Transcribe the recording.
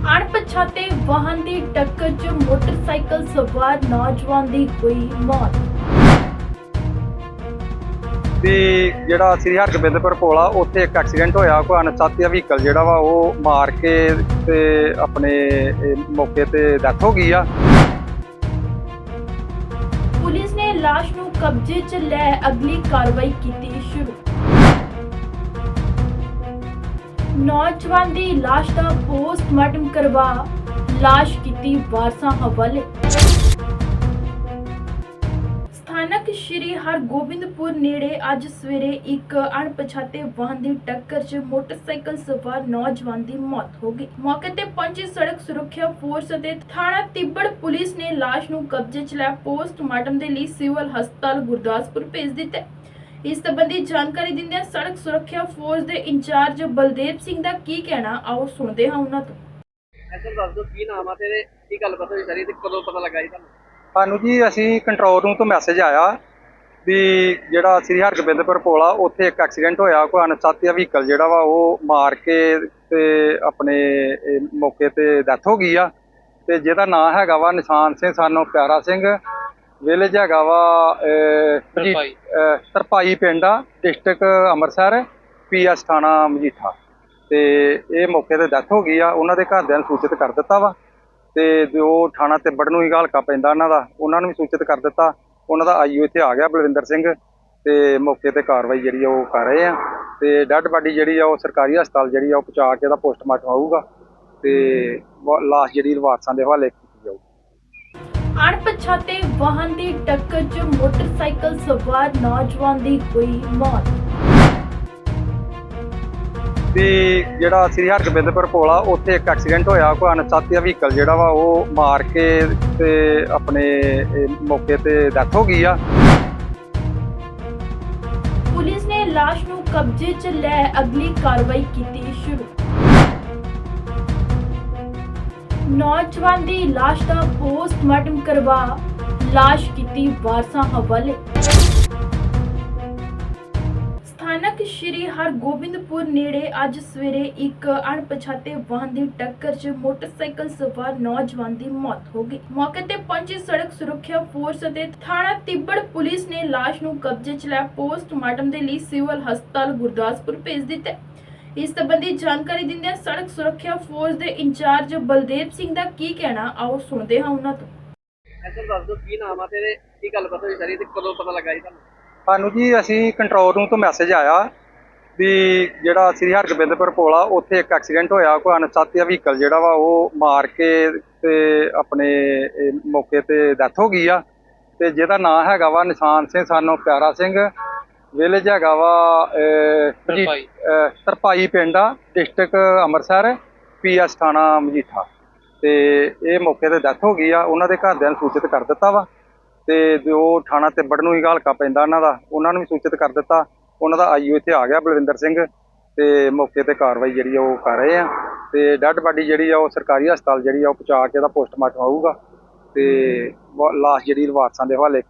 ਅਣਪਛਾਤੇ ਵਾਹਨ ਦੀ ਟੱਕਰ 'ਚ ਮੋਟਰਸਾਈਕਲ ਸਵਾਰ ਨੌਜਵਾਨ ਦੀ ਹੋਈ ਮੌਤ। ਵੀ ਜਿਹੜਾ ਸ੍ਰੀ ਹਰਗੋਬਿੰਦਪੁਰ ਕੋਲ ਆ ਉੱਥੇ ਇੱਕ ਐਕਸੀਡੈਂਟ ਹੋਇਆ। ਕੋਈ ਅਣਚਾਤਿਆ ਵਹੀਕਲ ਜਿਹੜਾ ਵਾ ਉਹ ਮਾਰ ਕੇ ਤੇ ਆਪਣੇ ਮੌਕੇ ਤੇ ਡੈਥ ਹੋ ਗਈ ਆ। ਪੁਲਿਸ ਨੇ ਲਾਸ਼ ਨੂੰ ਕਬਜ਼ੇ 'ਚ ਲੈ ਅਗਲੀ ਕਾਰਵਾਈ ਕੀਤੀ ਸ਼ੁਰੂ। ਨੌਜਵਾਨ ਦੀ ਲਾਸ਼ ਦਾ ਪੋਸਟਮਾਰਟਮ ਕਰਵਾ ਲਾਸ਼ ਕੀਤੀ ਵਾਰਸਾਂ ਹਵਾਲੇ। ਸਥਾਨਕ ਸ਼੍ਰੀ ਹਰਗੋਬਿੰਦਪੁਰ ਨੇੜੇ ਅੱਜ ਸਵੇਰੇ ਇੱਕ ਅਣਪਛਾਤੇ ਵਾਹਨ ਦੀ ਟੱਕਰ 'ਚ ਮੋਟਰਸਾਈਕਲ ਸਵਾਰ ਨੌਜਵਾਨ ਦੀ ਮੌਤ ਹੋ ਗਈ। ਮੌਕੇ ਤੇ ਪਹੁੰਚੀ ਸੜਕ ਸੁਰੱਖਿਆ ਫੋਰਸ ਅਤੇ ਥਾਣਾ ਤਿੱਬੜ ਪੁਲਿਸ ਨੇ ਲਾਸ਼ ਨੂੰ ਕਬਜ਼ੇ 'ਚ ਲੈ ਪੋਸਟਮਾਰਟਮ ਦੇ ਲਈ ਸਿਵਲ ਹਸਪਤਾਲ ਗੁਰਦਾਸਪੁਰ ਭੇਜ ਦਿੱਤਾ। ਇਸ ਸੰਬੰਧੀ ਜਾਣਕਾਰੀ ਦਿੰਦਿਆਂ ਸੜਕ ਸੁਰੱਖਿਆ ਫੋਰਸ ਦੇ ਇੰਚਾਰਜ ਬਲਦੇਵ ਸਿੰਘ ਦਾ ਕੀ ਕਹਿਣਾ ਆਓ ਸੁਣਦੇ ਹਾਂ ਉਹਨਾਂ ਤੋਂ। ਐਸਾ ਦੱਸ ਦਿਓ ਕੀ ਨਾਮ ਆ ਤੇਰੇ ਕੀ ਗੱਲਬਾਤ ਹੋਈ ਸਾਰੀ ਤੇ ਕਦੋਂ ਪਤਾ ਲੱਗਾ ਜੀ ਤੁਹਾਨੂੰ? ਸਾਨੂੰ ਜੀ ਅਸੀਂ ਕੰਟਰੋਲ ਰੂਮ ਤੋਂ ਮੈਸੇਜ ਆਇਆ ਵੀ ਜਿਹੜਾ ਸ੍ਰੀ ਹਰਗੋਬਿੰਦਪੁਰ ਕੋਲ ਆ ਉੱਥੇ ਇੱਕ ਐਕਸੀਡੈਂਟ ਹੋਇਆ ਕੋਈ ਅਣਚਾਤਿਆ ਵਹੀਕਲ ਜਿਹੜਾ ਵਾ ਉਹ ਮਾਰ ਕੇ ਤੇ ਆਪਣੇ ਮੌਕੇ ਤੇ ਡੈਥ ਹੋ ਗਈ ਆ। ਤੇ ਜਿਹਦਾ ਨਾਮ ਹੈਗਾ ਵਾ ਨਿਸ਼ਾਨ ਸਿੰਘ ਸਾਨੂੰ ਪਿਆਰਾ ਸਿੰਘ। ਵਿਲੇਜ ਹੈਗਾ ਵਾ ਤਰਪਾਈ। ਤਰਪਾਈ ਪਿੰਡ ਆ ਡਿਸਟ੍ਰਿਕਟ ਅੰਮ੍ਰਿਤਸਰ ਪੀਐਸ ਥਾਣਾ ਮਜੀਠਾ। ਤੇ ਇਹ ਮੌਕੇ ਤੇ ਡੈਥ ਹੋ ਗਈ ਆ ਉਹਨਾਂ ਦੇ ਘਰਦਿਆਂ ਨੂੰ ਸੂਚਿਤ ਕਰ ਦਿੱਤਾ ਵਾ। ਤੇ ਜੋ ਥਾਣਾ ਤਿੱਬੜ ਨੂੰ ਹੀ ਹਲਕਾ ਪੈਂਦਾ ਉਹਨਾਂ ਦਾ ਉਹਨਾਂ ਨੂੰ ਵੀ ਸੂਚਿਤ ਕਰ ਦਿੱਤਾ। ਉਹਨਾਂ ਦਾ ਆਈਓ ਇੱਥੇ ਆ ਗਿਆ ਬਲਵਿੰਦਰ ਸਿੰਘ। ਤੇ ਮੌਕੇ ਤੇ ਕਾਰਵਾਈ ਜਿਹੜੀ ਆ ਉਹ ਕਰ ਰਹੇ ਆ। ਤੇ ਡੈੱਡ ਬਾਡੀ ਜਿਹੜੀ ਆ ਉਹ ਸਰਕਾਰੀ ਹਸਪਤਾਲ ਜਿਹੜੀ ਆ ਉਹ ਪਹੁੰਚਾ ਕੇ ਉਹਦਾ ਪੋਸਟਮਾਰਟਮ ਆਊਗਾ। ਤੇ ਲਾਸ਼ ਜਿਹੜੀ ਵਾਰਸਾਂ ਦੇ ਹਵਾਲੇ ਅਣਪਛਾਤੇ ਵਾਹਨ ਦੀ ਟੱਕਰ 'ਚ ਮੋਟਰਸਾਈਕਲ ਸਵਾਰ ਨੌਜਵਾਨ ਦੀ ਹੋਈ ਮੌਤ। ਵੀ ਜਿਹੜਾ ਸ੍ਰੀ ਹਰਗੋਬਿੰਦਪੁਰ ਕੋਲ ਆ ਉੱਥੇ ਇੱਕ ਐਕਸੀਡੈਂਟ ਹੋਇਆ। ਕੋਈ ਅਣਚਾਤਿਆ ਵਹੀਕਲ ਜਿਹੜਾ ਵਾ ਉਹ ਮਾਰ ਕੇ ਤੇ ਆਪਣੇ ਇਹ ਮੌਕੇ ਤੇ ਡੈਥ ਹੋ ਗਈ ਆ। ਪੁਲਿਸ ਨੇ ਲਾਸ਼ ਨੂੰ ਕਬਜ਼ੇ 'ਚ ਲੈ ਅਗਲੀ ਕਾਰਵਾਈ ਕੀਤੀ ਸ਼ੁਰੂ। ਨੌਜਵਾਨ ਦੀ ਲਾਸ਼ ਦਾ ਪੋਸਟਮਾਰਟਮ ਕਰਵਾ, ਲਾਸ਼ ਕੀਤੀ ਵਾਰਸਾਂ ਹਵਾਲੇ। ਸਥਾਨਕ ਸ਼੍ਰੀ ਹਰਗੋਬਿੰਦਪੁਰ ਨੇੜੇ ਅੱਜ ਸਵੇਰੇ ਇੱਕ ਅਣਪਛਾਤੇ ਵਾਹਨ ਦੀ ਟੱਕਰ 'ਚ ਮੋਟਰਸਾਈਕਲ ਸਵਾਰ ਨੌਜਵਾਨ ਦੀ ਮੌਤ ਹੋ ਗਈ। ਮੌਕੇ ਤੇ ਪਹੁੰਚੀ ਸੜਕ ਸੁਰੱਖਿਆ ਫੋਰਸ ਅਤੇ ਥਾਣਾ ਤਿੱਬੜ ਪੁਲਿਸ ਨੇ ਲਾਸ਼ ਨੂੰ ਕਬਜ਼ੇ 'ਚ ਲੈ ਪੋਸਟਮਾਰਟਮ ਦੇ ਲਈ ਸਿਵਲ ਹਸਪਤਾਲ ਗੁਰਦਾਸਪੁਰ ਭੇਜ ਦਿੱਤਾ। ਇਸ ਸੰਬੰਧੀ ਜਾਣਕਾਰੀ ਦਿੰਦਿਆਂ ਸੜਕ ਸੁਰੱਖਿਆ ਫੋਰਸ ਦੇ ਇੰਚਾਰਜ ਬਲਦੇਵ ਸਿੰਘ ਦਾ ਕੀ ਕਹਿਣਾ ਆਓ ਸੁਣਦੇ ਹਾਂ ਉਹਨਾਂ ਤੋਂ। ਐਸਾ ਦੱਸ ਦਿਓ ਕੀ ਨਾਮ ਆ ਤੇਰੇ ਕੀ ਗੱਲਬਾਤ ਹੋਈ ਸਾਰੀ ਤੇ ਕਦੋਂ ਪਤਾ ਲੱਗਾ ਜੀ ਤੁਹਾਨੂੰ? ਸਾਨੂੰ ਜੀ ਅਸੀਂ ਕੰਟਰੋਲ ਰੂਮ ਤੋਂ ਮੈਸੇਜ ਆਇਆ ਵੀ ਜਿਹੜਾ ਸ੍ਰੀ ਹਰਗੋਬਿੰਦਪੁਰ ਕੋਲ ਆ ਉੱਥੇ ਇੱਕ ਐਕਸੀਡੈਂਟ ਹੋਇਆ ਕੋਈ ਅਣਚਾਤਿਆ ਵਹੀਕਲ ਜਿਹੜਾ ਵਾ ਉਹ ਮਾਰ ਕੇ ਤੇ ਆਪਣੇ ਮੌਕੇ ਤੇ ਡੈਥ ਹੋ ਗਈ ਆ। ਤੇ ਜਿਹਦਾ ਨਾਮ ਹੈਗਾ ਵਾ ਨਿਸ਼ਾਨ ਸਿੰਘ ਸਾਨੂੰ ਪਿਆਰਾ ਸਿੰਘ ਵਿਲੇਜ ਹੈਗਾ ਵਾ ਤਰਪਾਈ। ਤਰਪਾਈ ਪਿੰਡ ਆ ਡਿਸਟ੍ਰਿਕਟ ਅੰਮ੍ਰਿਤਸਰ ਪੀਐਸ ਥਾਣਾ ਮਜੀਠਾ। ਤੇ ਇਹ ਮੌਕੇ ਤੇ ਡੈਥ ਹੋ ਗਈ ਆ ਉਹਨਾਂ ਦੇ ਘਰਦਿਆਂ ਨੂੰ ਸੂਚਿਤ ਕਰ ਦਿੱਤਾ ਵਾ। ਤੇ ਜੋ ਥਾਣਾ ਤਿੱਬੜ ਨੂੰ ਹੀ ਹਲਕਾ ਪੈਂਦਾ ਉਹਨਾਂ ਦਾ ਉਹਨਾਂ ਨੂੰ ਵੀ ਸੂਚਿਤ ਕਰ ਦਿੱਤਾ। ਉਹਨਾਂ ਦਾ ਆਈਓ ਇੱਥੇ ਆ ਗਿਆ ਬਲਵਿੰਦਰ ਸਿੰਘ। ਤੇ ਮੌਕੇ ਤੇ ਕਾਰਵਾਈ ਜਿਹੜੀ ਆ ਉਹ ਕਰ ਰਹੇ ਆ। ਤੇ ਡੈੱਡ ਬਾਡੀ ਜਿਹੜੀ ਆ ਉਹ ਸਰਕਾਰੀ ਹਸਪਤਾਲ ਜਿਹੜੀ ਆ ਉਹ ਪਹੁੰਚਾ ਕੇ ਉਹਦਾ ਪੋਸਟਮਾਰਟਮ ਆਊਗਾ ਤੇ ਲਾਸ਼ ਜਿਹੜੀ ਵਾਰਸਾਂ ਦੇ ਹਵਾਲੇ